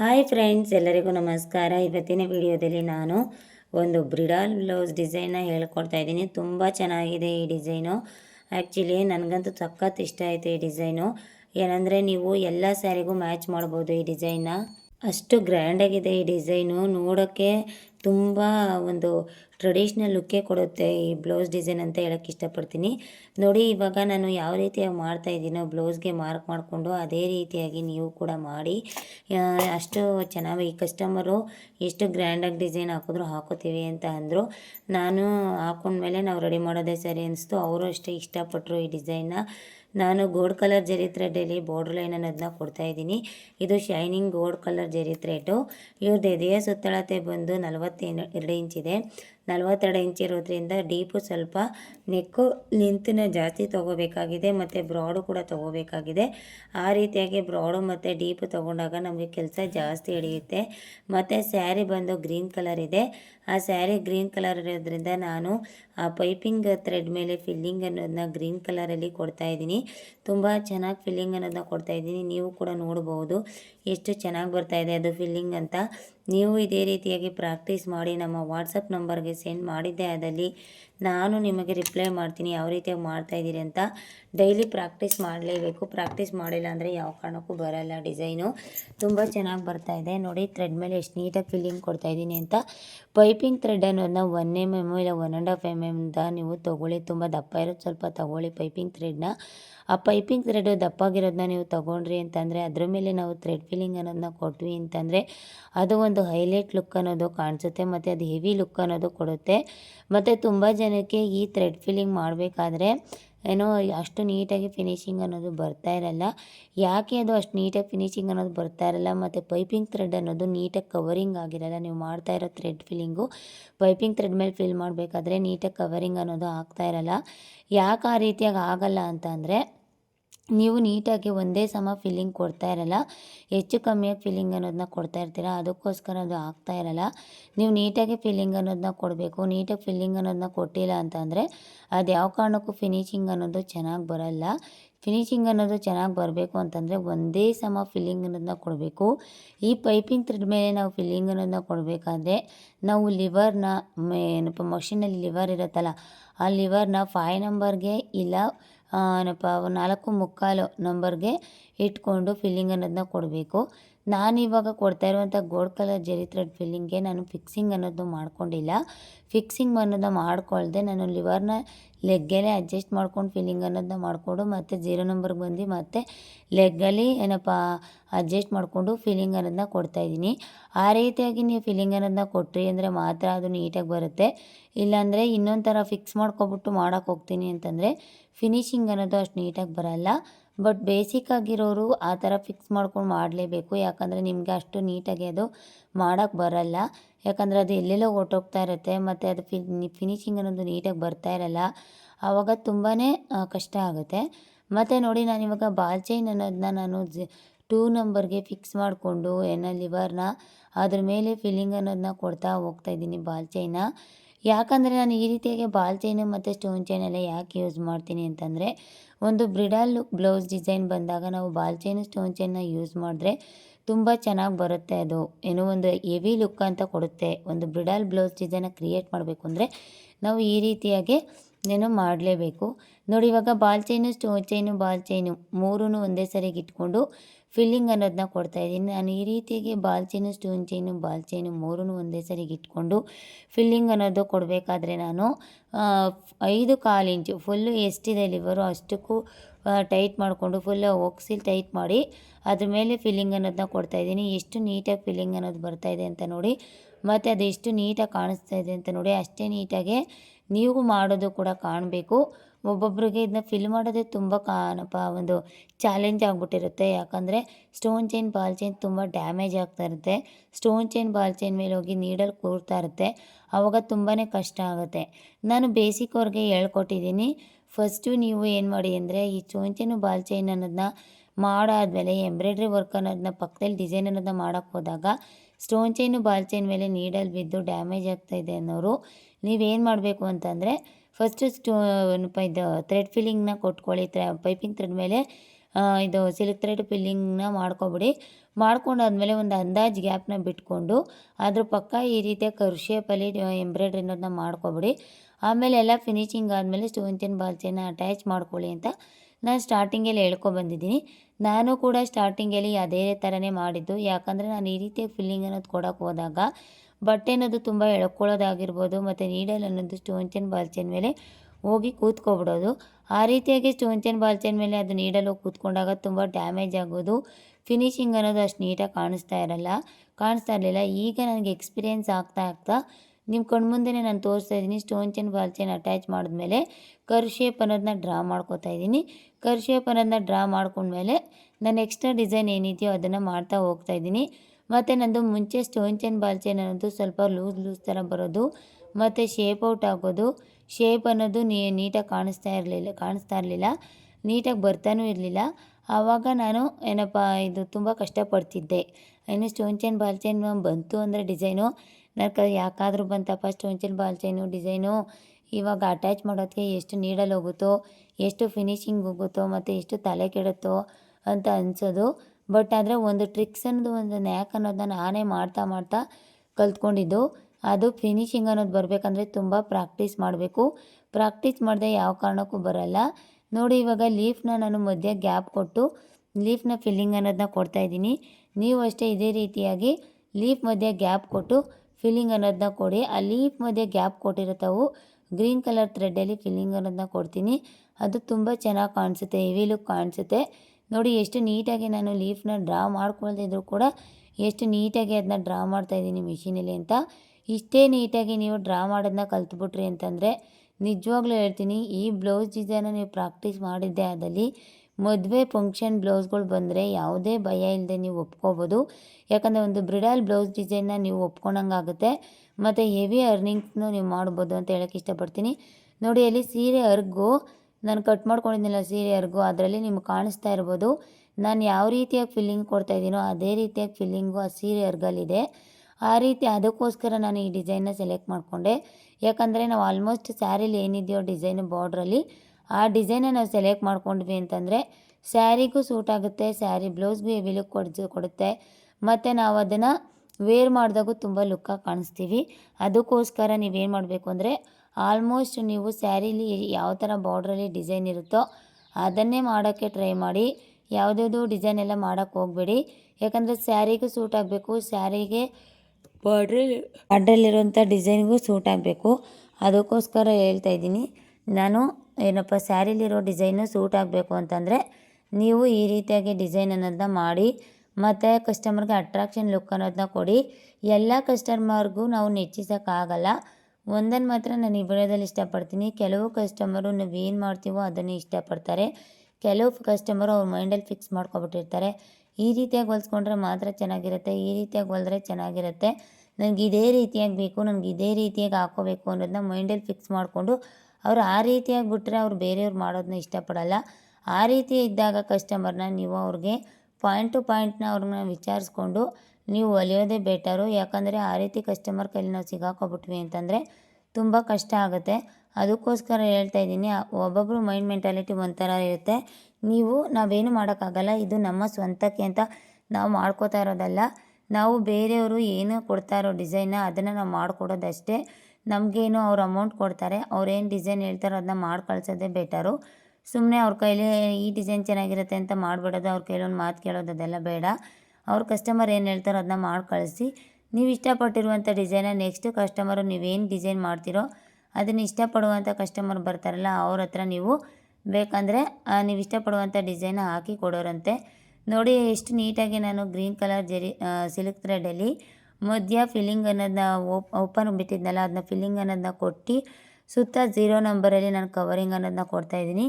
Hi friends, ಎಲ್ಲರಿಗೂ ನಮಸ್ಕಾರ. ಇವತ್ತಿನ ವಿಡಿಯೋದಲ್ಲಿ ನಾನು ಒಂದು ಬ್ರಿಡಾಲ್ ಬ್ಲೌಸ್ ಡಿಸೈನ್ನ ಹೇಳ್ಕೊಡ್ತಾ ಇದ್ದೀನಿ. ತುಂಬ ಚೆನ್ನಾಗಿದೆ ಈ ಡಿಸೈನು. ಆ್ಯಕ್ಚುಲಿ ನನಗಂತೂ ಸಖತ್ ಇಷ್ಟ ಆಯಿತು ಈ ಡಿಸೈನು. ಏನಂದರೆ ನೀವು ಎಲ್ಲ ಸ್ಯಾರಿಗೂ ಮ್ಯಾಚ್ ಮಾಡ್ಬೋದು ಈ ಡಿಸೈನ್ನ ಅಷ್ಟು ಗ್ರ್ಯಾಂಡಾಗಿದೆ ಈ ಡಿಸೈನು ನೋಡೋಕ್ಕೆ ತುಂಬ ಒಂದು ಟ್ರೆಡಿಷ್ನಲ್ ಲುಕ್ಕೇ ಕೊಡುತ್ತೆ ಈ ಬ್ಲೌಸ್ ಡಿಸೈನ್ ಅಂತ ಹೇಳೋಕ್ಕೆ ಇಷ್ಟಪಡ್ತೀನಿ. ನೋಡಿ, ಇವಾಗ ನಾನು ಯಾವ ರೀತಿಯಾಗಿ ಮಾಡ್ತಾ ಇದ್ದೀನೋ ಬ್ಲೌಸ್ಗೆ ಮಾರ್ಕ್ ಮಾಡಿಕೊಂಡು ಅದೇ ರೀತಿಯಾಗಿ ನೀವು ಕೂಡ ಮಾಡಿ. ಅಷ್ಟು ಚೆನ್ನಾಗಿ ಈ ಕಸ್ಟಮರು ಎಷ್ಟು ಗ್ರ್ಯಾಂಡಾಗಿ ಡಿಸೈನ್ ಹಾಕಿದ್ರು ಹಾಕೋತೀವಿ ಅಂತ ಅಂದರು. ನಾನು ಹಾಕೊಂಡ್ಮೇಲೆ ನಾವು ರೆಡಿ ಮಾಡೋದೇ ಸರಿ ಅನಿಸ್ತು. ಅವರು ಅಷ್ಟೇ ಇಷ್ಟಪಟ್ಟರು ಈ ಡಿಸೈನ್ನ ನಾನು ಗೋಲ್ಡ್ ಕಲರ್ ಜರಿ ಥ್ರೆಡ್ಡಲ್ಲಿ ಬಾರ್ಡ್ರ್ ಲೈನ್ ಅನ್ನೋದನ್ನ ಕೊಡ್ತಾ ಇದ್ದೀನಿ. ಇದು shining gold colour zari thread ಇವ್ರದ್ದು ಎದೆಯ ಸುತ್ತಳತೆ ಬಂದು ನಲವತ್ತೆ ಎರಡು ಇಂಚಿದೆ ನಲವತ್ತೆರಡು ಇಂಚ್ ಇರೋದ್ರಿಂದ ಡೀಪು ಸ್ವಲ್ಪ ನೆಕ್ಕು ಲೆಂತನ್ನ ಜಾಸ್ತಿ ತೊಗೋಬೇಕಾಗಿದೆ ಮತ್ತು ಬ್ರಾಡು ಕೂಡ ತೊಗೋಬೇಕಾಗಿದೆ. ಆ ರೀತಿಯಾಗಿ ಬ್ರಾಡು ಮತ್ತು ಡೀಪು ತೊಗೊಂಡಾಗ ನಮಗೆ ಕೆಲಸ ಜಾಸ್ತಿ ಹಿಡಿಯುತ್ತೆ. ಮತ್ತು ಸ್ಯಾರಿ ಬಂದು ಗ್ರೀನ್ ಕಲರ್ ಇದೆ. ಆ ಸ್ಯಾರಿ ಗ್ರೀನ್ ಕಲರ್ ಇರೋದ್ರಿಂದ ನಾನು ಆ ಪೈಪಿಂಗ್ ಥ್ರೆಡ್ ಮೇಲೆ ಫಿಲ್ಲಿಂಗ್ ಅನ್ನೋದನ್ನ ಗ್ರೀನ್ ಕಲರಲ್ಲಿ ಕೊಡ್ತಾ ಇದ್ದೀನಿ. ತುಂಬ ಚೆನ್ನಾಗಿ ಫಿಲ್ಲಿಂಗ್ ಅನ್ನೋದನ್ನ ಕೊಡ್ತಾ ಇದ್ದೀನಿ. ನೀವು ಕೂಡ ನೋಡ್ಬೋದು. ಎಷ್ಟು ಚೆನ್ನಾಗಿ ಬರ್ತಾ ಇದೆ ಅದು ಫಿಲ್ಲಿಂಗ್ ಅಂತ. ನೀವು ಇದೇ ರೀತಿಯಾಗಿ ಪ್ರಾಕ್ಟೀಸ್ ಮಾಡಿ ನಮ್ಮ ವಾಟ್ಸಪ್ ನಂಬರ್ಗೆ ಸೆಂಡ್ ಮಾಡಿದ್ದೆ ಅದಲ್ಲಿ ನಾನು ನಿಮಗೆ ರಿಪ್ಲೈ ಮಾಡ್ತೀನಿ, ಯಾವ ರೀತಿಯಾಗಿ ಮಾಡ್ತಾ ಇದ್ದೀರಿ ಅಂತ. ಡೈಲಿ ಪ್ರಾಕ್ಟೀಸ್ ಮಾಡಲೇಬೇಕು. ಪ್ರಾಕ್ಟೀಸ್ ಮಾಡಿಲ್ಲ ಅಂದರೆ ಯಾವ ಕಾರಣಕ್ಕೂ ಬರಲ್ಲ ಡಿಸೈನು. ತುಂಬ ಚೆನ್ನಾಗಿ ಬರ್ತಾ ಇದೆ. ನೋಡಿ, ಥ್ರೆಡ್ ಮೇಲೆ ಎಷ್ಟು ನೀಟಾಗಿ ಫಿಲ್ಲಿಂಗ್ ಕೊಡ್ತಾ ಇದ್ದೀನಿ ಅಂತ. ಪೈಪಿಂಗ್ ಥ್ರೆಡ್ ಅನ್ನೋದನ್ನ ಒನ್ ಎಂ ಎಂ ಇಲ್ಲ ಒನ್ ಆ್ಯಂಡ್ ಹಾಫ್ ಎಂ ಎಮ್ದ ನೀವು ತೊಗೊಳ್ಳಿ. ತುಂಬ ದಪ್ಪ ಇರೋದು ಸ್ವಲ್ಪ ತೊಗೊಳ್ಳಿ ಪೈಪಿಂಗ್ ಥ್ರೆಡ್ನ. ಆ ಪೈಪಿಂಗ್ ಥ್ರೆಡ್ ದಪ್ಪಾಗಿರೋದನ್ನ ನೀವು ತೊಗೊಂಡ್ರಿ ಅಂತಂದರೆ, ಅದ್ರ ಮೇಲೆ ನಾವು ಥ್ರೆಡ್ ಫಿಲ್ಲಿಂಗ್ ಅನ್ನೋದನ್ನ ಕೊಟ್ವಿ ಅಂತಂದರೆ, ಅದು ಒಂದು ಹೈಲೈಟ್ ಲುಕ್ ಅನ್ನೋದು ಕಾಣಿಸುತ್ತೆ, ಮತ್ತು ಅದು ಹೆವಿ ಲುಕ್ ಅನ್ನೋದು ಕೊಡುತ್ತೆ. ಮತ್ತು ತುಂಬ ಜನಕ್ಕೆ ಈ ಥ್ರೆಡ್ ಫಿಲ್ಲಿಂಗ್ ಮಾಡಬೇಕಾದ್ರೆ ಏನೋ ಅಷ್ಟು ನೀಟಾಗಿ ಫಿನಿಶಿಂಗ್ ಅನ್ನೋದು ಬರ್ತಾ ಇರಲ್ಲ. ಯಾಕೆ ಅದು ಅಷ್ಟು ನೀಟಾಗಿ ಫಿನಿಶಿಂಗ್ ಅನ್ನೋದು ಬರ್ತಾ ಇರಲ್ಲ, ಮತ್ತು ಪೈಪಿಂಗ್ ಥ್ರೆಡ್ ಅನ್ನೋದು ನೀಟಾಗಿ ಕವರಿಂಗ್ ಆಗಿರಲ್ಲ, ನೀವು ಮಾಡ್ತಾ ಇರೋ ಥ್ರೆಡ್ ಫಿಲ್ಲಿಂಗು. ಪೈಪಿಂಗ್ ಥ್ರೆಡ್ ಮೇಲೆ ಫಿಲ್ ಮಾಡಬೇಕಾದ್ರೆ ನೀಟಾಗಿ ಕವರಿಂಗ್ ಅನ್ನೋದು ಆಗ್ತಾ ಇರಲ್ಲ. ಯಾಕೆ ಆ ರೀತಿಯಾಗಿ ಆಗಲ್ಲ ಅಂತ ಅಂದರೆ ನೀವು ನೀಟಾಗಿ ಒಂದೇ ಸಮ ಫಿಲ್ಲಿಂಗ್ ಕೊಡ್ತಾ ಇರಲ್ಲ. ಹೆಚ್ಚು ಕಮ್ಮಿಯಾಗಿ ಫಿಲ್ಲಿಂಗ್ ಅನ್ನೋದನ್ನ ಕೊಡ್ತಾ ಇರ್ತೀರ? ಅದಕ್ಕೋಸ್ಕರ ಅದು ಆಗ್ತಾ ಇರಲ್ಲ. ನೀವು ನೀಟಾಗಿ ಫಿಲ್ಲಿಂಗ್ ಅನ್ನೋದನ್ನ ಕೊಡಬೇಕು. ನೀಟಾಗಿ ಫಿಲ್ಲಿಂಗ್ ಅನ್ನೋದನ್ನ ಕೊಟ್ಟಿಲ್ಲ ಅಂತಂದರೆ ಅದು ಯಾವ ಕಾರಣಕ್ಕೂ ಫಿನಿಶಿಂಗ್ ಅನ್ನೋದು ಚೆನ್ನಾಗಿ ಬರಲ್ಲ. ಫಿನಿಶಿಂಗ್ ಅನ್ನೋದು ಚೆನ್ನಾಗಿ ಬರಬೇಕು ಅಂತಂದರೆ ಒಂದೇ ಸಮ ಫಿಲ್ಲಿಂಗ್ ಅನ್ನೋದನ್ನ ಕೊಡಬೇಕು. ಈ ಪೈಪಿಂಗ್ ಥ್ರೆಡ್ ಮೇಲೆ ನಾವು ಫಿಲ್ಲಿಂಗ್ ಅನ್ನೋದನ್ನ ಕೊಡಬೇಕಾದ್ರೆ ನಾವು ಲಿವರ್ನ ಏನಪ್ಪ ಮಷಿನಲ್ಲಿ ಲಿವರ್ ಇರುತ್ತಲ್ಲ, ಆ ಲಿವರ್ನ ಫೈ ನಂಬರ್ಗೆ ಇಲ್ಲ ಏನಪ್ಪ ನಾಲ್ಕು ಮುಕ್ಕಾಲು ನಂಬರ್ಗೆ ಇಟ್ಕೊಂಡು ಫಿಲ್ಲಿಂಗ್ ಅನ್ನೋದನ್ನ ಕೊಡಬೇಕು. ನಾನು ಇವಾಗ ಕೊಡ್ತಾ ಇರುವಂಥ ಗೋಲ್ಡ್ ಕಲರ್ ಜರಿ ಥ್ರೆಡ್ ಫಿಲ್ಲಿಂಗ್ಗೆ ನಾನು ಫಿಕ್ಸಿಂಗ್ ಅನ್ನೋದು ಮಾಡ್ಕೊಂಡಿಲ್ಲ. ಫಿಕ್ಸಿಂಗ್ ಅನ್ನೋದನ್ನ ಮಾಡ್ಕೊಳ್ಳದೆ ನಾನು ಲಿವರ್ನ ಲೆಗ್ಗಲ್ಲೇ ಅಡ್ಜಸ್ಟ್ ಮಾಡ್ಕೊಂಡು ಫಿಲ್ಲಿಂಗ್ ಅನ್ನೋದನ್ನ ಮಾಡಿಕೊಂಡು ಮತ್ತು ಜೀರೋ ನಂಬರ್ಗೆ ಬಂದು ಮತ್ತು ಲೆಗ್ಗಲ್ಲಿ ಏನಪ್ಪ ಅಡ್ಜಸ್ಟ್ ಮಾಡಿಕೊಂಡು ಫಿಲ್ಲಿಂಗ್ ಅನ್ನೋದನ್ನ ಕೊಡ್ತಾಯಿದ್ದೀನಿ ಆ ರೀತಿಯಾಗಿ ನೀವು ಫಿಲ್ಲಿಂಗ್ ಅನ್ನೋದನ್ನ ಕೊಟ್ರಿ ಅಂದರೆ ಮಾತ್ರ ಅದು ನೀಟಾಗಿ ಬರುತ್ತೆ. ಇಲ್ಲಾಂದರೆ ಇನ್ನೊಂದು ಥರ ಫಿಕ್ಸ್ ಮಾಡ್ಕೊಬಿಟ್ಟು ಮಾಡೋಕೆ ಹೋಗ್ತೀನಿ ಅಂತಂದರೆ ಫಿನಿಶಿಂಗ್ ಅನ್ನೋದು ಅಷ್ಟು ನೀಟಾಗಿ ಬರಲ್ಲ. ಬಟ್ ಬೇಸಿಕ್ ಆಗಿರೋರು ಆ ಥರ ಫಿಕ್ಸ್ ಮಾಡ್ಕೊಂಡು ಮಾಡಲೇಬೇಕು. ಯಾಕಂದರೆ ನಿಮಗೆ ಅಷ್ಟು ನೀಟಾಗಿ ಅದು ಮಾಡೋಕ್ಕೆ ಬರಲ್ಲ. ಯಾಕಂದರೆ ಅದು ಎಲ್ಲೆಲ್ಲೋ ಹೊರ್ಟೋಗ್ತಾ ಇರುತ್ತೆ, ಮತ್ತು ಅದು ಫಿನಿಶಿಂಗ್ ಅನ್ನೋದು ನೀಟಾಗಿ ಬರ್ತಾ ಇರಲ್ಲ. ಆವಾಗ ತುಂಬಾ ಕಷ್ಟ ಆಗುತ್ತೆ. ಮತ್ತು ನೋಡಿ ನಾನು ಇವಾಗ ಬಾಲ್ ಚೈನ್ ಅನ್ನೋದನ್ನ ನಾನು ಜಿ ಟೂ ನಂಬರ್ಗೆ ಫಿಕ್ಸ್ ಮಾಡಿಕೊಂಡು ಏನೋ ಲಿವರ್ನ ಅದ್ರ ಮೇಲೆ ಫಿಲ್ಲಿಂಗ್ ಅನ್ನೋದನ್ನ ಕೊಡ್ತಾ ಹೋಗ್ತಾ ಇದ್ದೀನಿ ಬಾಲ್ ಚೈನ ಯಾಕಂದರೆ ನಾನು ಈ ರೀತಿಯಾಗಿ ಬಾಲ್ ಚೈನು ಮತ್ತು ಸ್ಟೋನ್ ಚೈನ್ ಎಲ್ಲ ಯಾಕೆ ಯೂಸ್ ಮಾಡ್ತೀನಿ ಅಂತಂದರೆ, ಒಂದು ಬ್ರಿಡಲ್ ಬ್ಲೌಸ್ ಡಿಸೈನ್ ಬಂದಾಗ ನಾವು ಬಾಲ್ ಚೈನು ಸ್ಟೋನ್ ಚೈನ್ನ ಯೂಸ್ ಮಾಡಿದ್ರೆ ತುಂಬ ಚೆನ್ನಾಗಿ ಬರುತ್ತೆ ಅದು. ಏನೋ ಒಂದು ಹೆವಿ ಲುಕ್ ಅಂತ ಕೊಡುತ್ತೆ. ಒಂದು ಬ್ರಿಡಲ್ ಬ್ಲೌಸ್ ಡಿಸೈನ ಕ್ರಿಯೇಟ್ ಮಾಡಬೇಕು ಅಂದರೆ ನಾವು ಈ ರೀತಿಯಾಗಿ ಏನೋ ಮಾಡಲೇಬೇಕು. ನೋಡಿ ಇವಾಗ ball chain stone chain ball chain ಮೂರೂ ಒಂದೇ ಸರಿಗೆ ಇಟ್ಕೊಂಡು ಫಿಲ್ಲಿಂಗ್ ಅನ್ನೋದನ್ನ ಕೊಡ್ತಾ ಇದ್ದೀನಿ. ನಾನು ಈ ರೀತಿಯಾಗಿ ball chain, stone chain, ball chain ಮೂರೂ ಒಂದೇ ಸರಿಗೆ ಇಟ್ಕೊಂಡು ಫಿಲ್ಲಿಂಗ್ ಅನ್ನೋದು ಕೊಡಬೇಕಾದ್ರೆ ನಾನು ಐದು ಕಾಲು ಇಂಚು ಫುಲ್ಲು ಎಷ್ಟಿದೆ ಲಿವರು ಅಷ್ಟಕ್ಕೂ ಟೈಟ್ ಮಾಡಿಕೊಂಡು ಫುಲ್ ಒಕ್ಸಿಲ್ ಟೈಟ್ ಮಾಡಿ ಅದ್ರ ಮೇಲೆ ಫಿಲ್ಲಿಂಗ್ ಅನ್ನೋದನ್ನ ಕೊಡ್ತಾಯಿದ್ದೀನಿ ಎಷ್ಟು ನೀಟಾಗಿ ಫಿಲ್ಲಿಂಗ್ ಅನ್ನೋದು ಬರ್ತಾಯಿದೆ ಅಂತ ನೋಡಿ, ಮತ್ತು ಅದು ಎಷ್ಟು ನೀಟಾಗಿ ಕಾಣಿಸ್ತಾ ಇದೆ ಅಂತ ನೋಡಿ, ಅಷ್ಟೇ ನೀಟಾಗೆ ನೀವು ಮಾಡೋದು ಕೂಡ ಕಾಣಬೇಕು. ಒಬ್ಬೊಬ್ಬರಿಗೆ ಇದನ್ನ ಫಿಲ್ ಮಾಡೋದೇ ತುಂಬ ಕಾನಪ್ಪ ಒಂದು ಚಾಲೆಂಜ್ ಆಗಿಬಿಟ್ಟಿರುತ್ತೆ. ಯಾಕಂದರೆ ಸ್ಟೋನ್ ಚೈನ್ ಬಾಲ್ ಚೈನ್ ತುಂಬ ಡ್ಯಾಮೇಜ್ ಆಗ್ತಾ ಇರುತ್ತೆ. ಸ್ಟೋನ್ ಚೈನ್ ಬಾಲ್ ಚೈನ್ ಮೇಲೆ ಹೋಗಿ ನೀಡಲ್ಲಿ ಕೂರ್ತಾ ಇರುತ್ತೆ. ಆವಾಗ ತುಂಬಾ ಕಷ್ಟ ಆಗುತ್ತೆ. ನಾನು ಬೇಸಿಕ್ ಅವ್ರಿಗೆ ಹೇಳ್ಕೊಟ್ಟಿದ್ದೀನಿ. ಫಸ್ಟು ನೀವು ಏನು ಮಾಡಿ ಅಂದರೆ, ಈ ಸ್ಟೋನ್ ಚೈನು ಬಾಲ್ ಚೈನ್ ಅನ್ನೋದನ್ನ ಮಾಡಾದಮೇಲೆ ಎಂಬ್ರಾಯ್ಡ್ರಿ ವರ್ಕ್ ಅನ್ನೋದನ್ನ ಪಕ್ಕದಲ್ಲಿ ಡಿಸೈನ್ ಅನ್ನೋದನ್ನ ಮಾಡೋಕ್ಕೆ ಹೋದಾಗ ಸ್ಟೋನ್ ಚೈನು ಬಾಲ್ ಚೈನ್ ಮೇಲೆ ನೀಡಲ್ಲಿ ಬಿದ್ದು ಡ್ಯಾಮೇಜ್ ಆಗ್ತಾಯಿದೆ ಅನ್ನೋರು, ನೀವೇನು ಮಾಡಬೇಕು ಅಂತಂದರೆ ಫಸ್ಟು ಸ್ಟೋ ಏನಪ್ಪ, ಇದು ಥ್ರೆಡ್ ಫಿಲ್ಲಿಂಗ್ನ ಕೊಟ್ಕೊಳ್ಳಿ. ತ್ರೆ ಪೈಪಿಂಗ್ ಥ್ರೆಡ್ ಮೇಲೆ ಇದು ಸಿಲ್ಕ್ ಥ್ರೆಡ್ ಫಿಲ್ಲಿಂಗ್ನ ಮಾಡ್ಕೊಬಿಡಿ. ಮಾಡ್ಕೊಂಡಾದ್ಮೇಲೆ ಒಂದು ಅಂದಾಜು ಗ್ಯಾಪ್ನ ಬಿಟ್ಕೊಂಡು ಅದ್ರ ಪಕ್ಕ ಈ ರೀತಿಯ ಕರ್ ಶೇಪಲ್ಲಿ ಎಂಬ್ರಾಯ್ಡ್ರಿ ಅನ್ನೋದನ್ನ ಮಾಡ್ಕೊಬಿಡಿ. ಆಮೇಲೆ ಎಲ್ಲ ಫಿನಿಶಿಂಗ್ ಆದಮೇಲೆ ಸ್ಟೋನ್ ಚೈನ್ ಬಾಲ್ ಅಟ್ಯಾಚ್ ಮಾಡ್ಕೊಳ್ಳಿ ಅಂತ ನಾನು ಸ್ಟಾರ್ಟಿಂಗಲ್ಲಿ ಹೇಳ್ಕೊಬಂದಿದ್ದೀನಿ ನಾನು ಕೂಡ ಸ್ಟಾರ್ಟಿಂಗಲ್ಲಿ ಅದೇ ಥರನೇ ಮಾಡಿದ್ದು. ಯಾಕಂದರೆ ನಾನು ಈ ರೀತಿಯ ಫಿಲ್ಲಿಂಗ್ ಅನ್ನೋದು ಕೊಡೋಕೆ ಹೋದಾಗ ಬಟ್ಟೆ ಅನ್ನೋದು ತುಂಬ ಎಳ್ಕೊಳ್ಳೋದಾಗಿರ್ಬೋದು, ಮತ್ತು ನೀಡಲ್ ಅನ್ನೋದು ಸ್ಟೋನ್ ಚೈನ್ ಬಾಲ್ ಚೈನ್ ಮೇಲೆ ಹೋಗಿ ಕೂತ್ಕೊಬಿಡೋದು. ಆ ರೀತಿಯಾಗಿ ಸ್ಟೋನ್ ಚೈನ್ ಬಾಲ್ ಚೈನ್ ಮೇಲೆ ಅದು ನೀಡಲ್ ಕೂತ್ಕೊಂಡಾಗ ತುಂಬ ಡ್ಯಾಮೇಜ್ ಆಗೋದು. ಫಿನಿಶಿಂಗ್ ಅನ್ನೋದು ಅಷ್ಟು ನೀಟಾಗಿ ಕಾಣಿಸ್ತಾ ಇರಲ್ಲ. ಕಾಣಿಸ್ತಾ ಇರಲಿಲ್ಲ. ಈಗ ನನಗೆ ಎಕ್ಸ್ಪೀರಿಯೆನ್ಸ್ ಆಗ್ತಾ ಆಗ್ತಾ ನಿಮ್ಮ ಕಣ್ಮುಂದೆನೇ ನಾನು ತೋರಿಸ್ತಾ ಇದ್ದೀನಿ stone chain ball chain attach ಮಾಡಿದ್ಮೇಲೆ ಕರ್ ಶೇಪ್ ಅನ್ನೋದನ್ನ ಡ್ರಾ ಮಾಡ್ಕೋತಾ ಇದ್ದೀನಿ. ಕರ್ ಶೇಪ್ ಅನ್ನೋದನ್ನ ಡ್ರಾ ಮಾಡ್ಕೊಂಡ್ಮೇಲೆ ನಾನು ಎಕ್ಸ್ಟ್ರಾ ಡಿಸೈನ್ ಏನಿದೆಯೋ ಅದನ್ನು ಮಾಡ್ತಾ ಹೋಗ್ತಾ ಇದ್ದೀನಿ. ಮತ್ತು ನನ್ನದು ಮುಂಚೆ ಸ್ಟೋನ್ ಚೈನ್ ಬಾಲ್ ಚೈನ್ ಅನ್ನೋದು ಸ್ವಲ್ಪ ಲೂಸ್ ಲೂಸ್ ಥರ ಬರೋದು. ಮತ್ತು ಶೇಪ್ ಔಟ್ ಆಗೋದು. ಶೇಪ್ ಅನ್ನೋದು ನೀಟಾಗಿ ಕಾಣಿಸ್ತಾ ಇರಲಿಲ್ಲ ಕಾಣಿಸ್ತಾ ಇರಲಿಲ್ಲ. ನೀಟಾಗಿ ಬರ್ತಾನೂ ಇರಲಿಲ್ಲ. ಆವಾಗ ನಾನು ಏನಪ್ಪ, ಇದು ತುಂಬ ಕಷ್ಟಪಡ್ತಿದ್ದೆ. ಇನ್ನು ಸ್ಟೋನ್ ಚೈನ್ ಬಾಲ್ ಚೈನ್ ಬಂತು ಅಂದರೆ ಡಿಸೈನು ನನ್ನ ಕ ಯಾಕಾದರೂ ಬಂತಪ್ಪ stone chain ball chain design ಇವಾಗ ಅಟ್ಯಾಚ್ ಮಾಡೋದಕ್ಕೆ ಎಷ್ಟು ನೀಡಲ್ ಹೋಗುತ್ತೋ, ಎಷ್ಟು ಫಿನಿಶಿಂಗ್ ಹೋಗುತ್ತೋ, ಮತ್ತು ಎಷ್ಟು ತಲೆ ಕೆಡುತ್ತೋ ಅಂತ ಅನಿಸೋದು. ಬಟ್ ಆದರೆ ಒಂದು ಟ್ರಿಕ್ಸ್ ಅನ್ನೋದು, ಒಂದು ನ್ಯಾಕ್ ಅನ್ನೋದನ್ನ ನಾನೇ ಮಾಡ್ತಾ ಮಾಡ್ತಾ ಕಲ್ತ್ಕೊಂಡಿದ್ದು. ಅದು ಫಿನಿಶಿಂಗ್ ಅನ್ನೋದು ಬರಬೇಕಂದ್ರೆ ತುಂಬ ಪ್ರಾಕ್ಟೀಸ್ ಮಾಡಬೇಕು. ಪ್ರಾಕ್ಟೀಸ್ ಮಾಡದೆ ಯಾವ ಕಾರಣಕ್ಕೂ ಬರಲ್ಲ. ನೋಡಿ, ಇವಾಗ ಲೀಫ್ನ ನಾನು ಮಧ್ಯೆ ಗ್ಯಾಪ್ ಕೊಟ್ಟು ಲೀಫ್ನ ಫಿಲ್ಲಿಂಗ್ ಅನ್ನೋದನ್ನ ಕೊಡ್ತಾ ಇದ್ದೀನಿ. ನೀವು ಅಷ್ಟೇ ಇದೇ ರೀತಿಯಾಗಿ ಲೀಫ್ ಮಧ್ಯೆ ಗ್ಯಾಪ್ ಕೊಟ್ಟು ಫಿಲ್ಲಿಂಗ್ ಅನ್ನೋದನ್ನ ಕೊಡಿ. ಆ ಲೀಫ್ ಮಧ್ಯೆ ಗ್ಯಾಪ್ ಕೊಟ್ಟಿರುತ್ತವು ಗ್ರೀನ್ ಕಲರ್ ಥ್ರೆಡ್ಡಲ್ಲಿ ಫಿಲ್ಲಿಂಗ್ ಅನ್ನೋದನ್ನ ಕೊಡ್ತೀನಿ. ಅದು ತುಂಬ ಚೆನ್ನಾಗಿ ಕಾಣಿಸುತ್ತೆ ಹೆವಿ ಲುಕ್ ಕಾಣಿಸುತ್ತೆ. ನೋಡಿ, ಎಷ್ಟು ನೀಟಾಗಿ ನಾನು ಲೀಫ್ನ ಡ್ರಾ ಮಾಡ್ಕೊಳ್ತಿದ್ರು ಕೂಡ ಎಷ್ಟು ನೀಟಾಗಿ ಅದನ್ನ ಡ್ರಾ ಮಾಡ್ತಾಯಿದ್ದೀನಿ ಮಿಷಿನಲ್ಲಿ ಅಂತ. ಇಷ್ಟೇ ನೀಟಾಗಿ ನೀವು ಡ್ರಾ ಮಾಡೋದನ್ನ ಕಲ್ತ್ಬಿಟ್ರಿ ಅಂತಂದರೆ ನಿಜವಾಗ್ಲೂ ಹೇಳ್ತೀನಿ, ಈ ಬ್ಲೌಸ್ ಡಿಸೈನ ನೀವು ಪ್ರಾಕ್ಟೀಸ್ ಮಾಡಿದ್ದೆ ಆದಲ್ಲಿ ಮದುವೆ ಫಂಕ್ಷನ್ ಬ್ಲೌಸ್ಗಳು ಬಂದರೆ ಯಾವುದೇ ಭಯ ಇಲ್ಲದೆ ನೀವು ಒಪ್ಕೋಬೋದು. ಯಾಕಂದರೆ ಒಂದು ಬ್ರಿಡಲ್ ಬ್ಲೌಸ್ ಡಿಸೈನ್ನ ನೀವು ಒಪ್ಕೊಂಡಂಗಾಗುತ್ತೆ ಮತ್ತು ಹೆವಿ ಅರ್ನಿಂಗ್ಸ್ನು ನೀವು ಮಾಡ್ಬೋದು ಅಂತ ಹೇಳೋಕ್ಕೆ ಇಷ್ಟಪಡ್ತೀನಿ. ನೋಡಿ, ಅಲ್ಲಿ ಸೀರೆ ಅರ್ಗು ನಾನು ಕಟ್ ಮಾಡ್ಕೊಂಡಿದ್ದೀನಲ್ಲ ಸೀರೆಯರ್ಗೂ ಅದರಲ್ಲಿ ನಿಮ್ಗೆ ಕಾಣಿಸ್ತಾ ಇರ್ಬೋದು. ನಾನು ಯಾವ ರೀತಿಯಾಗಿ ಫಿಲ್ಲಿಂಗ್ ಕೊಡ್ತಾ ಇದ್ದೀನೋ ಅದೇ ರೀತಿಯಾಗಿ ಫಿಲ್ಲಿಂಗು ಆ ಸೀರೆ ಅರ್ಗಲ್ಲಿದೆ ಆ ರೀತಿ ಅದಕ್ಕೋಸ್ಕರ ನಾನು ಈ ಡಿಸೈನ್ನ ಸೆಲೆಕ್ಟ್ ಮಾಡಿಕೊಂಡೆ. ಯಾಕಂದರೆ ನಾವು ಆಲ್ಮೋಸ್ಟ್ ಸ್ಯಾರೀಲಿ ಏನಿದೆಯೋ ಡಿಸೈನ್ ಬಾರ್ಡ್ರಲ್ಲಿ, ಆ ಡಿಸೈನ ನಾವು ಸೆಲೆಕ್ಟ್ ಮಾಡ್ಕೊಂಡ್ವಿ ಅಂತಂದರೆ ಸ್ಯಾರಿಗೂ ಸೂಟ್ ಆಗುತ್ತೆ, ಸ್ಯಾರಿ ಬ್ಲೌಸ್ಗೂ ಹೆವಿ ಲುಕ್ ಕೊಡ್ದು ಕೊಡುತ್ತೆ. ಮತ್ತು ನಾವು ಅದನ್ನು ವೇರ್ ಮಾಡಿದಾಗೂ ತುಂಬ ಲುಕ್ಕಾಗಿ ಕಾಣಿಸ್ತೀವಿ. ಅದಕ್ಕೋಸ್ಕರ ನೀವೇನು ಮಾಡಬೇಕು ಅಂದರೆ ಆಲ್ಮೋಸ್ಟ್ ನೀವು ಸ್ಯಾರೀಲಿ ಯಾವ ಥರ ಬಾರ್ಡ್ರಲ್ಲಿ ಡಿಸೈನ್ ಇರುತ್ತೋ ಅದನ್ನೇ ಮಾಡೋಕ್ಕೆ ಟ್ರೈ ಮಾಡಿ. ಯಾವುದ್ಯಾವುದು ಡಿಸೈನ್ ಎಲ್ಲ ಮಾಡೋಕ್ಕೆ ಹೋಗಬೇಡಿ. ಯಾಕಂದರೆ ಸ್ಯಾರಿಗೂ ಸೂಟ್ ಆಗಬೇಕು, ಸ್ಯಾರಿಗೆ ಬಾರ್ಡ್ರಲ್ಲಿ ಬಾರ್ಡ್ರಲ್ಲಿರುವಂಥ ಡಿಸೈನ್ಗೂ ಸೂಟ್ ಆಗಬೇಕು. ಅದಕ್ಕೋಸ್ಕರ ಹೇಳ್ತಾ ಇದ್ದೀನಿ, ನಾನು ಏನಪ್ಪ ಸ್ಯಾರಿಲಿರೋ ಡಿಸೈನು ಸೂಟ್ ಆಗಬೇಕು ಅಂತಂದರೆ ನೀವು ಈ ರೀತಿಯಾಗಿ ಡಿಸೈನ್ ಅನ್ನೋದನ್ನ ಮಾಡಿ, ಮತ್ತು ಕಸ್ಟಮರ್ಗೆ ಅಟ್ರಾಕ್ಷನ್ ಲುಕ್ ಅನ್ನೋದನ್ನ ಕೊಡಿ. ಎಲ್ಲ ಕಸ್ಟಮರ್ಗೂ ನಾವು ನೆಚ್ಚಿಸೋಕ್ಕಾಗಲ್ಲ ಒಂದನ್ನು ಮಾತ್ರ ನಾನು ಈ ವಿಡಿಯೋದಲ್ಲಿ ಇಷ್ಟಪಡ್ತೀನಿ. ಕೆಲವು ಕಸ್ಟಮರು ನಾವೇನು ಮಾಡ್ತೀವೋ ಅದನ್ನೇ ಇಷ್ಟಪಡ್ತಾರೆ. ಕೆಲವು ಕಸ್ಟಮರು ಅವ್ರ ಮೈಂಡಲ್ಲಿ ಫಿಕ್ಸ್ ಮಾಡ್ಕೊಬಿಟ್ಟಿರ್ತಾರೆ. ಈ ರೀತಿಯಾಗಿ ಹೊಲಿಸ್ಕೊಂಡ್ರೆ ಮಾತ್ರ ಚೆನ್ನಾಗಿರುತ್ತೆ, ಈ ರೀತಿಯಾಗಿ ಹೊಲಿದ್ರೆ ಚೆನ್ನಾಗಿರುತ್ತೆ. ನನಗೆ ಇದೇ ರೀತಿಯಾಗಿ ಬೇಕು, ನನಗೆ ಇದೇ ರೀತಿಯಾಗಿ ಹಾಕೋಬೇಕು ಅನ್ನೋದನ್ನ ಮೈಂಡಲ್ಲಿ ಫಿಕ್ಸ್ ಮಾಡಿಕೊಂಡು ಅವರು ಆ ರೀತಿಯಾಗಿ ಬಿಟ್ಟರೆ ಅವ್ರು ಬೇರೆಯವ್ರು ಮಾಡೋದನ್ನ ಇಷ್ಟಪಡಲ್ಲ. ಆ ರೀತಿ ಇದ್ದಾಗ ಕಸ್ಟಮರ್ನ ನೀವು ಅವ್ರಿಗೆ ಪಾಯಿಂಟ್ ಟು ಪಾಯಿಂಟ್ನ ಅವ್ರನ್ನ ವಿಚಾರಿಸ್ಕೊಂಡು ನೀವು ಹೊಲಿಯೋದೇ ಬೆಟರು ಯಾಕಂದರೆ ಆ ರೀತಿ ಕಸ್ಟಮರ್ ಕೈಲಿ ನಾವು ಸಿಗಾಕೊಬಿಟ್ವಿ ಅಂತಂದರೆ ತುಂಬ ಕಷ್ಟ ಆಗುತ್ತೆ. ಅದಕ್ಕೋಸ್ಕರ ಹೇಳ್ತಾ ಇದ್ದೀನಿ ಒಬ್ಬೊಬ್ಬರು ಮೈಂಡ್ ಮೆಂಟಾಲಿಟಿ ಒಂಥರ ಇರುತ್ತೆ. ನೀವು, ನಾವೇನು ಮಾಡೋಕ್ಕಾಗಲ್ಲ, ಇದು ನಮ್ಮ ಸ್ವಂತಕ್ಕೆ ಅಂತ ನಾವು ಮಾಡ್ಕೋತಾ ಇರೋದಲ್ಲ. ನಾವು ಬೇರೆಯವರು ಏನು ಕೊಡ್ತಾ ಇರೋ ಡಿಸೈನ ಅದನ್ನು ನಾವು ಮಾಡಿಕೊಡೋದಷ್ಟೇ. ನಮಗೇನು ಅವ್ರು ಅಮೌಂಟ್ ಕೊಡ್ತಾರೆ, ಅವ್ರೇನು ಡಿಸೈನ್ ಹೇಳ್ತಾರೋ ಅದನ್ನ ಮಾಡಿ ಕಳಿಸೋದೇ ಬೆಟರು ಸುಮ್ಮನೆ ಅವ್ರ ಕೈಲಿ ಈ ಡಿಸೈನ್ ಚೆನ್ನಾಗಿರುತ್ತೆ ಅಂತ ಮಾಡಿಬಿಡೋದು, ಅವ್ರ ಕೈಲಿ ಒಂದು ಮಾತು ಕೇಳೋದು ಅದೆಲ್ಲ ಬೇಡ. ಅವ್ರ ಕಸ್ಟಮರ್ ಏನು ಹೇಳ್ತಾರೋ ಅದನ್ನ ಮಾಡಿ ಕಳಿಸಿ. ನೀವು ಇಷ್ಟಪಟ್ಟಿರುವಂಥ ಡಿಸೈನ ನೆಕ್ಸ್ಟ್ ಕಸ್ಟಮರು ನೀವೇನು ಡಿಸೈನ್ ಮಾಡ್ತೀರೋ ಅದನ್ನು ಇಷ್ಟಪಡುವಂಥ ಕಸ್ಟಮರ್ ಬರ್ತಾರಲ್ಲ ಅವ್ರ ಹತ್ರ ನೀವು ಬೇಕಂದರೆ ನೀವು ಇಷ್ಟಪಡುವಂಥ ಡಿಸೈನ್ ಹಾಕಿ ಕೊಡೋರಂತೆ. ನೋಡಿ, ಎಷ್ಟು ನೀಟಾಗಿ ನಾನು ಗ್ರೀನ್ ಕಲರ್ ಜರಿ ಸಿಲ್ಕ್ ಥ್ರೆಡಲ್ಲಿ ಮಧ್ಯ ಫಿಲ್ಲಿಂಗ್ ಅನ್ನೋದನ್ನ ಓಪ್ ಓಪನ್ ಬಿಟ್ಟಿದ್ನಲ್ಲ ಅದನ್ನ ಫಿಲ್ಲಿಂಗ್ ಅನ್ನೋದನ್ನ ಕೊಟ್ಟು ಸುತ್ತ ಝೀರೋ ನಂಬರಲ್ಲಿ ನಾನು ಕವರಿಂಗ್ ಅನ್ನೋದನ್ನ ಕೊಡ್ತಾಯಿದ್ದೀನಿ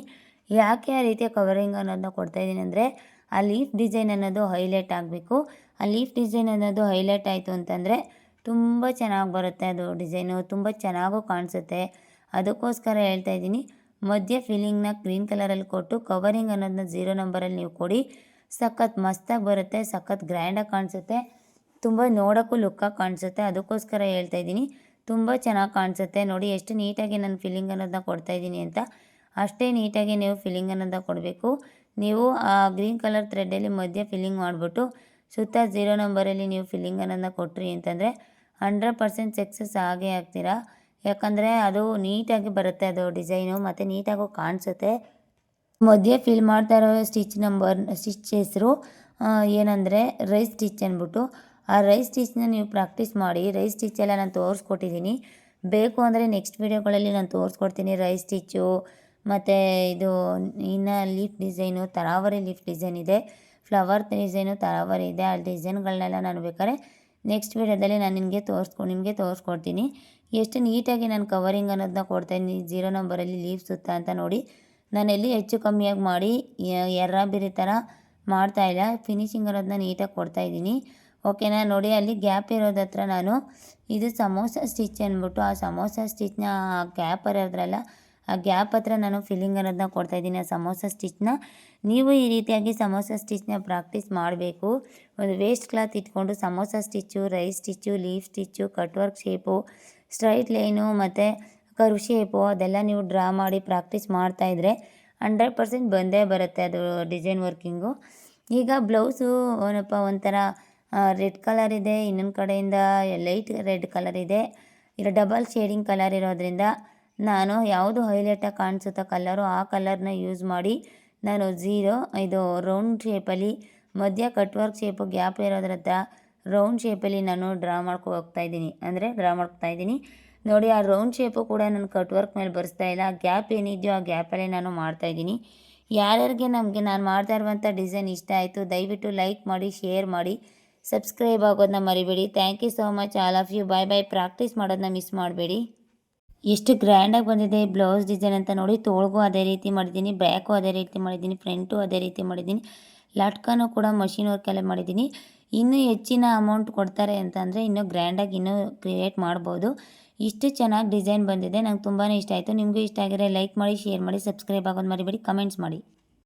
ಯಾಕೆ ಆ ರೀತಿಯ ಕವರಿಂಗ್ ಅನ್ನೋದನ್ನ ಕೊಡ್ತಾಯಿದ್ದೀನಿ ಅಂದರೆ ಆ ಲೀಫ್ ಡಿಸೈನ್ ಅನ್ನೋದು ಹೈಲೈಟ್ ಆಗಬೇಕು. ಆ ಲೀಫ್ ಡಿಸೈನ್ ಅನ್ನೋದು ಹೈಲೈಟ್ ಆಯಿತು ಅಂತಂದರೆ ತುಂಬ ಚೆನ್ನಾಗಿ ಬರುತ್ತೆ ಅದು ಡಿಸೈನು ತುಂಬ ಚೆನ್ನಾಗೂ ಕಾಣಿಸುತ್ತೆ. ಅದಕ್ಕೋಸ್ಕರ ಹೇಳ್ತಾ ಇದ್ದೀನಿ, ಮಧ್ಯ ಫಿಲ್ಲಿಂಗ್ನ ಗ್ರೀನ್ ಕಲರಲ್ಲಿ ಕೊಟ್ಟು ಕವರಿಂಗ್ ಅನ್ನೋದನ್ನ ಝೀರೋ ನಂಬರಲ್ಲಿ ನೀವು ಕೊಡಿ. ಸಖತ್ ಮಸ್ತಾಗಿ ಬರುತ್ತೆ, ಸಖತ್ ಗ್ರ್ಯಾಂಡಾಗಿ ಕಾಣಿಸುತ್ತೆ. ತುಂಬ ನೋಡೋಕ್ಕೂ ಲುಕ್ಕಾಗಿ ಕಾಣಿಸುತ್ತೆ. ಅದಕ್ಕೋಸ್ಕರ ಹೇಳ್ತಾ ಇದ್ದೀನಿ, ತುಂಬ ಚೆನ್ನಾಗಿ ಕಾಣಿಸುತ್ತೆ. ನೋಡಿ, ಎಷ್ಟು ನೀಟಾಗಿ ನಾನು ಫಿಲ್ಲಿಂಗ್ ಅನ್ನೋದನ್ನ ಕೊಡ್ತಾಯಿದ್ದೀನಿ ಅಂತ. ಅಷ್ಟೇ ನೀಟಾಗಿ ನೀವು ಫಿಲ್ಲಿಂಗ್ ಅನ್ನೋದನ್ನ ಕೊಡಬೇಕು. ನೀವು, ಆ ಗ್ರೀನ್ ಕಲರ್ ಥ್ರೆಡ್ಡಲ್ಲಿ ಮಧ್ಯೆ ಫಿಲ್ಲಿಂಗ್ ಮಾಡಿಬಿಟ್ಟು ಸುತ್ತ ಝೀರೋ ನಂಬರಲ್ಲಿ ನೀವು ಫಿಲ್ಲಿಂಗ್ ಅನ್ನೋದನ್ನ ಕೊಟ್ರಿ ಅಂತಂದರೆ ಹಂಡ್ರೆಡ್ ಪರ್ಸೆಂಟ್ ಸಕ್ಸಸ್ ಆಗೇ ಆಗ್ತೀರಾ. ಯಾಕಂದರೆ ಅದು ನೀಟಾಗಿ ಬರುತ್ತೆ, ಅದು ಡಿಸೈನು ಮತ್ತು ನೀಟಾಗೂ ಕಾಣಿಸುತ್ತೆ. ಮಧ್ಯೆ ಫಿಲ್ ಮಾಡ್ತಾ ಇರೋ ಸ್ಟಿಚ್ ನಂಬರ್ ಸ್ಟಿಚ್ ಹೆಸರು ಏನಂದರೆ ರೈಸ್ ಸ್ಟಿಚ್ ಅಂದ್ಬಿಟ್ಟು ಆ ರೈಸ್ ಸ್ಟಿಚ್ನ ನೀವು ಪ್ರಾಕ್ಟೀಸ್ ಮಾಡಿ ರೈಸ್ ಸ್ಟಿಚ್ ಎಲ್ಲ ನಾನು ತೋರಿಸ್ಕೊಟ್ಟಿದ್ದೀನಿ ಬೇಕು ಅಂದರೆ ನೆಕ್ಸ್ಟ್ ವೀಡಿಯೋಗಳಲ್ಲಿ ನಾನು ತೋರಿಸ್ಕೊಡ್ತೀನಿ ರೈಸ್ ಸ್ಟಿಚ್ಚು ಮತ್ತು ಇದು ಇನ್ನು ಲೀಫ್ ಡಿಸೈನು ತರಾವರಿ ಲೀಫ್ ಡಿಸೈನ್ ಇದೆ. ಫ್ಲವರ್ ಡಿಸೈನು ತರಾವರಿ ಇದೆ. ಆ ಡಿಸೈನ್ಗಳನ್ನೆಲ್ಲ ನಾನು ಬೇಕಾದ್ರೆ ನೆಕ್ಸ್ಟ್ ವೀಡಿಯೋದಲ್ಲಿ ನಾನು ನಿಮಗೆ ತೋರಿಸ್ಕೊ, ನಿಮಗೆ ತೋರಿಸ್ಕೊಡ್ತೀನಿ. ಎಷ್ಟು ನೀಟಾಗಿ ನಾನು ಕವರಿಂಗ್ ಅನ್ನೋದನ್ನ ಕೊಡ್ತಾಯಿದ್ದೀನಿ ಜೀರೋ ನಂಬರಲ್ಲಿ ಲೀಫ್ ಸುತ್ತ ಅಂತ ನೋಡಿ. ನಾನು ಎಲ್ಲಿ ಹೆಚ್ಚು ಕಮ್ಮಿಯಾಗಿ ಮಾಡಿ ಎರ್ರ ಬಿರಿ ಥರ ಮಾಡ್ತಾಯಿಲ್ಲ ಫಿನಿಶಿಂಗ್ ಅನ್ನೋದನ್ನ ನೀಟಾಗಿ ಕೊಡ್ತಾಯಿದ್ದೀನಿ ಓಕೆನಾ ನೋಡಿ, ಅಲ್ಲಿ ಗ್ಯಾಪ್ ಇರೋದತ್ರ ನಾನು ಇದು ಸಮೋಸ ಸ್ಟಿಚ್ ಅಂದ್ಬಿಟ್ಟು ಆ ಸಮೋಸ ಸ್ಟಿಚ್ನ ಗ್ಯಾಪ್ ಇರೋದ್ರಲ್ಲ ಆ ಗ್ಯಾಪ್ ಹತ್ರ ನಾನು ಫಿಲ್ಲಿಂಗ್ ಅನ್ನೋದನ್ನ ಕೊಡ್ತಾಯಿದ್ದೀನಿ ಆ ಸಮೋಸ ಸ್ಟಿಚ್ನ ನೀವು ಈ ರೀತಿಯಾಗಿ ಸಮೋಸ ಸ್ಟಿಚ್ನ ಪ್ರಾಕ್ಟೀಸ್ ಮಾಡಬೇಕು. ಒಂದು ವೇಸ್ಟ್ ಕ್ಲಾತ್ ಇಟ್ಕೊಂಡು samosa stitch rice stitch leaf stitch cut work shape straight line ಮತ್ತು ಕರು ಶೇಪು ಅದೆಲ್ಲ ನೀವು ಡ್ರಾ ಮಾಡಿ ಪ್ರಾಕ್ಟೀಸ್ ಮಾಡ್ತಾಯಿದ್ರೆ ಹಂಡ್ರೆಡ್ ಪರ್ಸೆಂಟ್ ಬಂದೇ ಬರುತ್ತೆ ಅದು ಡಿಸೈನ್ ವರ್ಕಿಂಗು ಈಗ ಬ್ಲೌಸು ಏನಪ್ಪ, ಒಂಥರ ರೆಡ್ ಕಲರ್ ಇದೆ, ಇನ್ನೊಂದು ಕಡೆಯಿಂದ ಲೈಟ್ ರೆಡ್ ಕಲರ್ ಇದೆ. ಇಲ್ಲ ಡಬಲ್ ಶೇಡಿಂಗ್ ಕಲರ್ ಇರೋದ್ರಿಂದ ನಾನು ಯಾವುದು ಹೈಲೈಟಾಗಿ ಕಾಣಿಸುತ್ತೋ ಕಲ್ಲರು ಆ ಕಲರ್ನ ಯೂಸ್ ಮಾಡಿ ನಾನು ಝೀರೋ, ಇದು ರೌಂಡ್ ಶೇಪಲ್ಲಿ ಮಧ್ಯ ಕಟ್ ವರ್ಕ್ ಶೇಪು ಗ್ಯಾಪ್ ಇರೋದ್ರ ರೌಂಡ್ ಶೇಪಲ್ಲಿ ನಾನು ಡ್ರಾ ಮಾಡ್ಕೊ ಹೋಗ್ತಾ ಇದ್ದೀನಿ. ಅಂದರೆ ಡ್ರಾ ಮಾಡ್ತಾ ಇದ್ದೀನಿ. ನೋಡಿ, ಆ ರೌಂಡ್ ಶೇಪು ಕೂಡ ನಾನು ಕಟ್ ವರ್ಕ್ ಮೇಲೆ ಬರೆಸ್ತಾ ಇಲ್ಲ. ಗ್ಯಾಪ್ ಏನಿದೆಯೋ ಆ ಗ್ಯಾಪಲ್ಲೇ ನಾನು ಮಾಡ್ತಾಯಿದ್ದೀನಿ ಯಾರ್ಯಾರಿಗೆ ನಮಗೆ ನಾನು ಮಾಡ್ತಾ ಇರುವಂಥ ಡಿಸೈನ್ ಇಷ್ಟ ಆಯಿತು, ದಯವಿಟ್ಟು ಲೈಕ್ ಮಾಡಿ, ಶೇರ್ ಮಾಡಿ, ಸಬ್ಸ್ಕ್ರೈಬ್ ಆಗೋದನ್ನ ಮರಿಬೇಡಿ. Thank you so much all of you. Bye bye. Practice ಮಾಡೋದನ್ನ ಮಿಸ್ ಮಾಡಬೇಡಿ. ಎಷ್ಟು ಗ್ರ್ಯಾಂಡಾಗಿ ಬಂದಿದೆ ಬ್ಲೌಸ್ ಡಿಸೈನ್ ಅಂತ ನೋಡಿ ತೋಳ್ಗೂ ಅದೇ ರೀತಿ ಮಾಡಿದ್ದೀನಿ ಬ್ಯಾಕು ಅದೇ ರೀತಿ ಮಾಡಿದ್ದೀನಿ ಫ್ರಂಟು ಅದೇ ರೀತಿ ಮಾಡಿದ್ದೀನಿ. ಲಟ್ಕನೂ ಕೂಡ ಮಷಿನ್ ವರ್ಕಲ್ಲೇ ಮಾಡಿದ್ದೀನಿ. ಇನ್ನೂ ಹೆಚ್ಚಿನ ಅಮೌಂಟ್ ಕೊಡ್ತಾರೆ ಅಂತಂದರೆ ಇನ್ನೂ ಗ್ರ್ಯಾಂಡಾಗಿ ಇನ್ನೂ ಕ್ರಿಯೇಟ್ ಮಾಡ್ಬೋದು. ಇಷ್ಟು ಚೆನ್ನಾಗಿ ಡಿಸೈನ್ ಬಂದಿದೆ, ನಂಗೆ ತುಂಬಾ ಇಷ್ಟ ಆಯಿತು. ನಿಮಗೂ ಇಷ್ಟ ಆಗಿದ್ರೆ ಲೈಕ್ ಮಾಡಿ ಶೇರ್ ಮಾಡಿ ಸಬ್ಸ್ಕ್ರೈಬ್ ಆಗೋದು ಮರಿಬೇಡಿ ಕಮೆಂಟ್ಸ್ ಮಾಡಿ.